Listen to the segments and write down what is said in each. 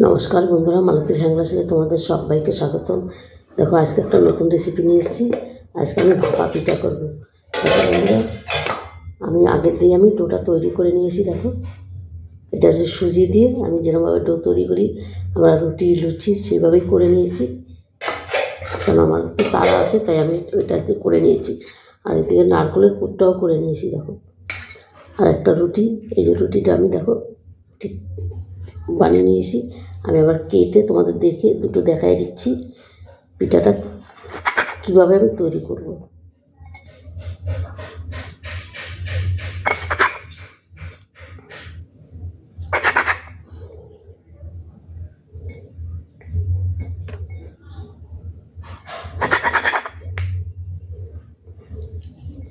নমস্কার বন্ধুরা মালতীর হ্যাংলাসে তোমাদের সবাইকে স্বাগতম। দেখো, আজকে একটা নতুন রেসিপি নিয়ে এসেছি। আজকে আমি ভাপা পিঠা করব বন্ধুরা, আমি আগের দিয়ে আমি ডোটা তৈরি করে নিয়েছি, দেখো। এটা হচ্ছে সুজি দিয়ে আমি যেরকমভাবে ডো তৈরি করি, আমরা রুটি, লুচি সেইভাবেই করে নিয়েছি। কারণ আমার একটু তাড়া আছে, তাই আমি ওইটাকে করে নিয়েছি। আর এদিকে নারকেলের পুরটাও করে নিয়েছি, দেখো। আর একটা রুটি, এই যে রুটিটা আমি, দেখো, ঠিক বানিয়ে নিয়েছি। আমি আবার কেটে তোমাদের দেখে দুটো দেখাই দিচ্ছি পিঠাটা কীভাবে আমি তৈরি করব।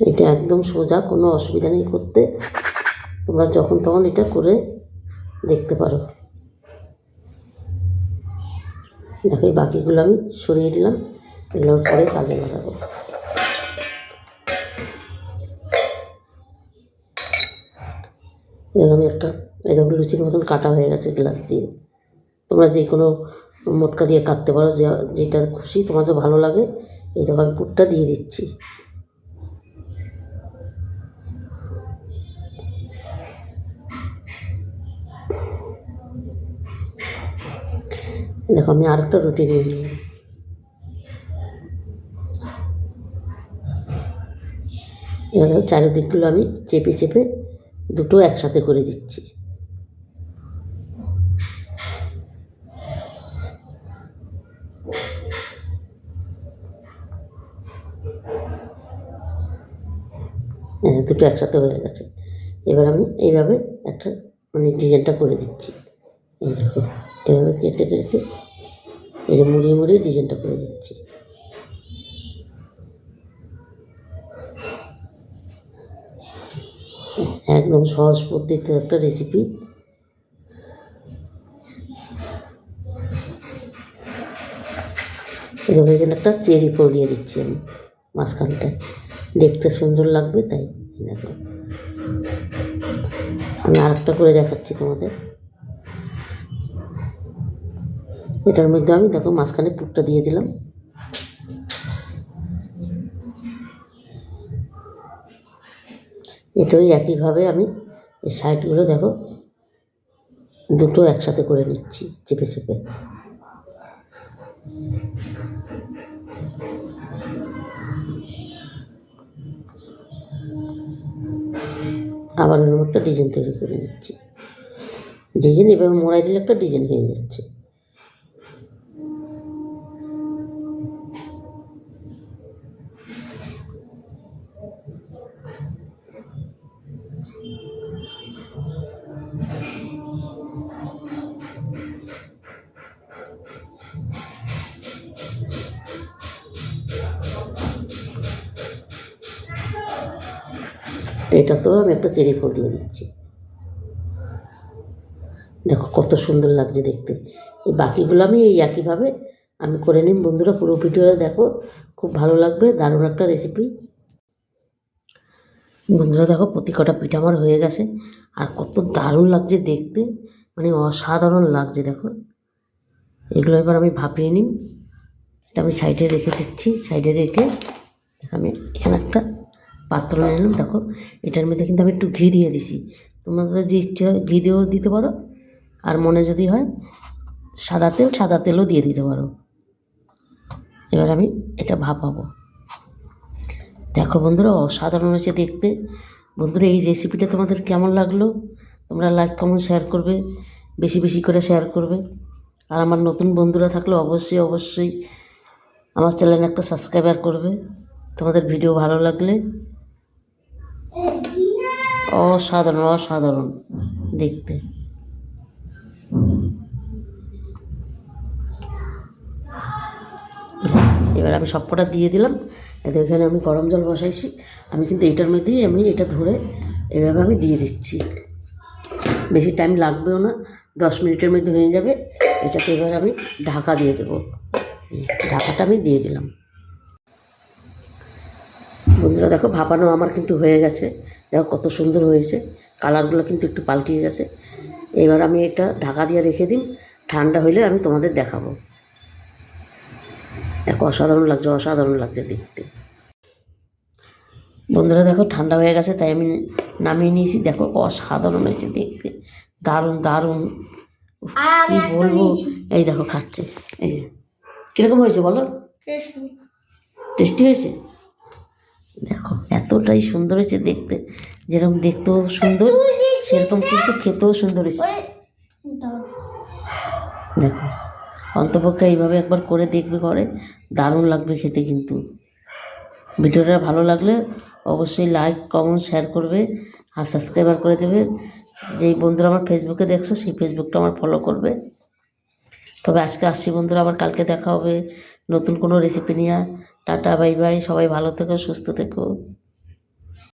এটা একদম সোজা, কোনো অসুবিধা নেই করতে। তোমরা যখন তখন এটা করে দেখতে পারো। দেখো এই বাকিগুলো আমি সরিয়ে দিলাম। এগুলো পরে কাজে লাগাবো। এরকম আমি একটা এই দেখো লুচির মতন কাটা হয়ে গেছে গ্লাস দিয়ে। তোমরা যে কোনো মোটকা দিয়ে কাটতে পারো যেটা খুশি তোমাদের ভালো লাগে, এই দেখো আমি পুরটা দিয়ে দিচ্ছি। দেখো, আমি আরেকটা রুটি নিয়ে নিলাম। এবার দেখো, চারিদিকগুলো আমি চেপে চেপে দুটো একসাথে করে দিচ্ছি। হ্যাঁ দুটো একসাথে হয়ে গেছে। এবার আমি এইভাবে একটা মানে ডিজাইনটা করে দিচ্ছি। এই দেখো। এভাবে কেটে কেটে এই যে মুড়িয়ে মুড়িয়ে ডিজাইনটা করে দিচ্ছি। একদম সহজ পদ্ধতিতে একটা রেসিপি এরকম এখানে একটা চেরি ফল দিয়ে দিচ্ছি আমি মাঝখানটায়। দেখতে সুন্দর লাগবে তাই আমি আরেকটা করে দেখাচ্ছি তোমাদের। এটার মধ্যে আমি দেখো মাঝখানে পুরটা দিয়ে দিলাম। এটাই একইভাবে আমি এই সাইডগুলো দেখো, দুটো একসাথে করে নিচ্ছি চেপে চেপে। আবার অন্য একটা ডিজাইন তৈরি করে নিচ্ছি। ডিজাইন এভাবে মোড়াই দিলে একটা ডিজাইন হয়ে যাচ্ছে। এটাতেও আমি একটা চেরি ফল দিয়ে দিচ্ছি। দেখো কত সুন্দর লাগছে দেখতে। এই বাকিগুলো আমি এই একইভাবে আমি করে নিন বন্ধুরা, পুরো ভিডিওটা দেখো, খুব ভালো লাগবে, দারুণ একটা রেসিপি বন্ধুরা, দেখো প্রতি কটা পিঠা আমার হয়ে গেছে, আর কত দারুণ লাগছে দেখতে মানে অসাধারণ লাগছে দেখো। এগুলো এবার আমি ভাপিয়ে নিই এটা আমি সাইডে রেখে দিচ্ছি, সাইডে রেখে আমি এখানে একটা পাত্র নিলাম দেখো, এটার মধ্যে কিন্তু আমি একটু ঘি দিয়ে দিছি। তোমাদের যে ইচ্ছে হয় ঘি দিয়েও দিতে পারো, আর মনে যদি হয়, সাদা তেল, সাদা তেলও দিয়ে দিতে পারো। এবার আমি এটা ভাপাবো। দেখো বন্ধুরা, অসাধারণ হয়েছে দেখতে। বন্ধুরা, এই রেসিপিটা তোমাদের কেমন লাগল? তোমরা লাইক কমেন্ট শেয়ার করবে, বেশি বেশি করে শেয়ার করবে। আর আমার নতুন বন্ধুরা থাকলে অবশ্যই অবশ্যই আমার চ্যানেলে একটা সাবস্ক্রাইবার করবে। তোমাদের ভিডিও ভালো লাগলে অসাধারণ অসাধারণ দেখতে। এবার আমি সবকটা দিয়ে দিলাম। এতে এখানে আমি গরম জল বসাইছি। আমি কিন্তু এটার মধ্যেই আমি এটা ধরে এভাবে আমি দিয়ে দিচ্ছি। বেশি টাইম লাগবেও না, দশ মিনিটের মধ্যে হয়ে যাবে। এটাতে এবার আমি ঢাকা দিয়ে দেবো। ঢাকাটা আমি দিয়ে দিলাম। বন্ধুরা দেখো, ভাপানো আমার কিন্তু হয়ে গেছে। দেখো কত সুন্দর হয়েছে। কালারগুলো কিন্তু একটু পাল্টিয়ে গেছে। এবার আমি এটা ঢাকা দিয়ে রেখে দিন। ঠান্ডা হইলে আমি তোমাদের দেখাবো। দেখো অসাধারণ লাগছে অসাধারণ লাগছে দেখতে। বন্ধুরা দেখো ঠান্ডা হয়ে গেছে তাই আমি নামিয়ে নিয়েছি। দেখো অসাধারণ হয়েছে দেখতে। দারুণ দারুণ। কি বলব? এই দেখো খাচ্ছে। এই কীরকম হয়েছে বলো? টেস্টি হয়েছে? এতটাই সুন্দর হয়েছে দেখতে। যেরকম দেখতেও সুন্দর, সেরকম কিন্তু খেতেও সুন্দর হয়েছে। দেখো, অন্তপক্ষে এইভাবে একবার করে দেখবে ঘরে, দারুণ লাগবে খেতে কিন্তু। ভিডিওটা ভালো লাগলে অবশ্যই লাইক কমেন্ট শেয়ার করবে আর সাবস্ক্রাইবার করে দেবে। যেই বন্ধুরা আমার ফেসবুকে দেখছ, সেই ফেসবুকটা আমার ফলো করবে। তবে আজকে আসছি বন্ধুরা, আবার কালকে দেখা হবে নতুন কোনো রেসিপি নিয়ে। টাটা বাই বাই সবাই ভালো থেকো, সুস্থ থেকো।